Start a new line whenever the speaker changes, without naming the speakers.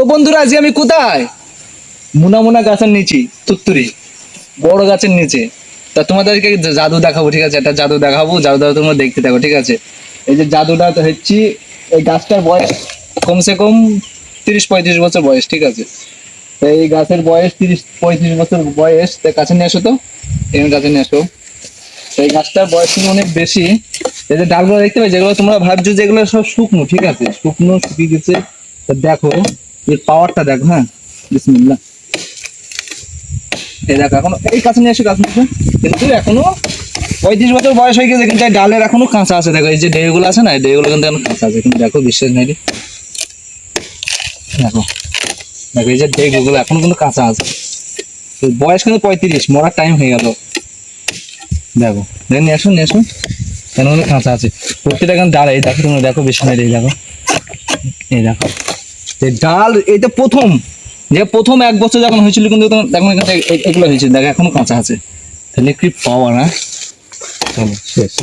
তো বন্ধুরা, আজকে আমি কোথায়? মুনা মুনা গাছের নিচে, তুত্তুরি। বড় গাছের নিচে। তা তোমাদেরকে জাদু দেখাবো, ঠিক আছে? একটা জাদু দেখাবো, জাদু জাদুটা তোমরা দেখতে থাকো, ঠিক আছে? এই যে জাদুটা তো হচ্ছে, এই গাছটার বয়স কমসে কম তিরিশ পঁয়ত্রিশ বছর বয়স, ঠিক আছে? এই গাছের বয়স তিরিশ পঁয়ত্রিশ বছর বয়স, তো কাছে নিয়ে আসো তো। এই কাছে নিয়ে আসো। তো এই গাছটার বয়স কিন্তু অনেক বেশি। এই যে ডালগুলো দেখতে পাই যেগুলো তোমরা ভাবছ যেগুলো সব শুকনো, ঠিক আছে? শুকনো শুকিয়ে গেছে। দেখো। এর পাওয়ারটা দেখো হ্যাঁ? বিসমিল্লাহ। এই দেখো, এখনও এই কাছে নিয়ে এসে এসো। কিন্তু এখনও পঁয়ত্রিশ বছর বয়স হয়ে গেছে, কিন্তু ডালের এখনও কাঁচা আছে। দেখো, এই যে ডেগুলো আছে না, এই ডেগুলো কিন্তু এখনও কাঁচা আছে। কিন্তু দেখো বিশ্বাস দেখো দেখো, এই যে ডেগুলো কিন্তু কাঁচা আছে। বয়স কিন্তু পঁয়ত্রিশ, মরার টাইম হয়ে গেল। দেখো দেখো নিয়ে আসো নিয়ে আসো কেন কাঁচা আছে। প্রত্যেকটা এখন ডাল, এই দেখো তোমরা, দেখো বেশি নাই এই দেখো। এই দেখো। এই ডাল এটা প্রথম, যে প্রথম এক বছর যখন হয়েছিল কিন্তু এখন এখানে এগুলো হয়েছিল। দেখ, এখনও কাঁচা আছে। তাহলে কি পাওয়া না? চলো শেষ